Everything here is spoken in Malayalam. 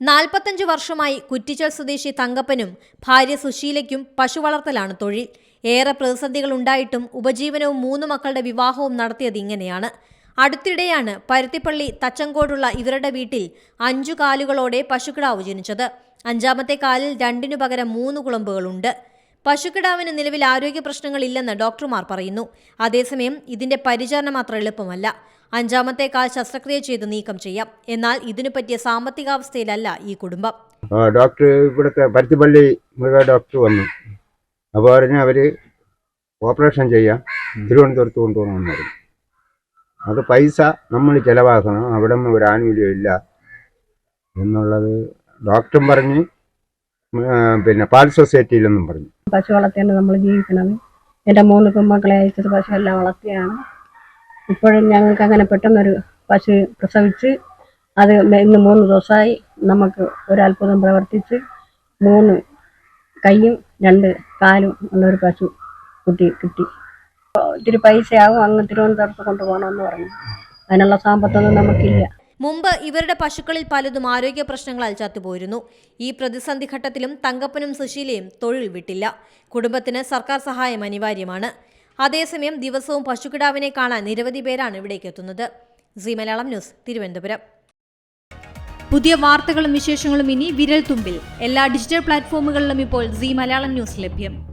നാൽപ്പത്തഞ്ച് വർഷമായി കുറ്റിച്ചൽ സ്വദേശി തങ്കപ്പനും ഭാര്യ സുശീലയ്ക്കും പശു വളർത്തലാണ് തൊഴിൽ. ഏറെ പ്രതിസന്ധികൾ ഉണ്ടായിട്ടും ഉപജീവനവും മൂന്ന് മക്കളുടെ വിവാഹവും നടത്തിയത് ഇങ്ങനെയാണ്. അടുത്തിടെയാണ് പരുത്തിപ്പള്ളി തച്ചങ്കോടുള്ള ഇവരുടെ വീട്ടിൽ അഞ്ചു കാലുകളോടെ പശുക്കിടാവ് ജനിച്ചത്. അഞ്ചാമത്തെ കാലിൽ രണ്ടിനു പകരം മൂന്ന് കുളമ്പുകളുണ്ട്. പശുക്കിടാവിന് നിലവിൽ ആരോഗ്യ പ്രശ്നങ്ങളില്ലെന്ന് ഡോക്ടർമാർ പറയുന്നു. അതേസമയം ഇതിന്റെ പരിചരണം അത്ര എളുപ്പമല്ല. അഞ്ചാമത്തെ കാൽ ശസ്ത്രക്രിയ ചെയ്ത് നീക്കം ചെയ്യാം. എന്നാൽ ഇതിനു പറ്റിയ സാമ്പത്തികാവസ്ഥയിലല്ല ഈ കുടുംബം. ഡോക്ടർ ഇവിടുത്തെ പരുത്തിപ്പള്ളി മൃഗ ഡോക്ടർ വന്നു. അപ്പോൾ പറഞ്ഞാൽ അവർ ഓപ്പറേഷൻ ചെയ്യാം. തിരുവനന്തപുരത്ത് കൊണ്ടുപോകണമെന്ന് പറഞ്ഞു അത് പൈസ നമ്മൾ ചിലവാക്കണം. അവിടെ ഒരു ആനുകൂല്യം ഇല്ല എന്നുള്ളത് ഡോക്ടറും പറഞ്ഞ് പിന്നെ പാൽ സൊസൈറ്റിയിലെന്നും പറഞ്ഞു. പശു വളർത്തിയാണ് നമ്മൾ ജീവിക്കുന്നത്. എന്റെ മൂന്ന് പെൺമക്കളെ അയച്ചത് പശു എല്ലാം വളർത്തിയാണ്. ഇപ്പോഴും ഞങ്ങൾക്ക് അങ്ങനെ പെട്ടെന്നൊരു പശു പ്രസവിച്ച് അത് ഇന്ന് മൂന്ന് ദിവസമായി നമുക്ക് ഒരു അത്ഭുതം പ്രവർത്തിച്ച് മൂന്ന് കൈയും രണ്ട് കാലും ഉള്ളൊരു പശു കുട്ടി കിട്ടി. ഇത്തിരി പൈസയാവും അങ്ങ് തിരുവനന്തപുരത്ത് കൊണ്ടുപോകണമെന്ന് പറഞ്ഞു. അതിനുള്ള സാമ്പത്തൊന്നും നമുക്കില്ല. മുമ്പ് ഇവരുടെ പശുക്കളിൽ പലതും ആരോഗ്യ പ്രശ്നങ്ങളാൽ ചത്തുപോയിരുന്നു. ഈ പ്രതിസന്ധി ഘട്ടത്തിലും തങ്കപ്പനും സുശീലയും തൊഴിൽ വിട്ടില്ല. കുടുംബത്തിന് സർക്കാർ സഹായം അനിവാര്യമാണ്. അതേസമയം ദിവസവും പശുക്കിടാവിനെ കാണാൻ നിരവധി പേരാണ് ഇവിടേക്ക് എത്തുന്നത്. C Malayalam news Thiruvananthapuram. പുതിയ വാർത്തകളും വിശേഷങ്ങളും ഇനി വിരൽ തുമ്പിൽ എല്ലാ ഡിജിറ്റൽ പ്ലാറ്റ്ഫോമുകളിലും ഇപ്പോൾ സി മലയാളം ന്യൂസ് ലഭ്യം.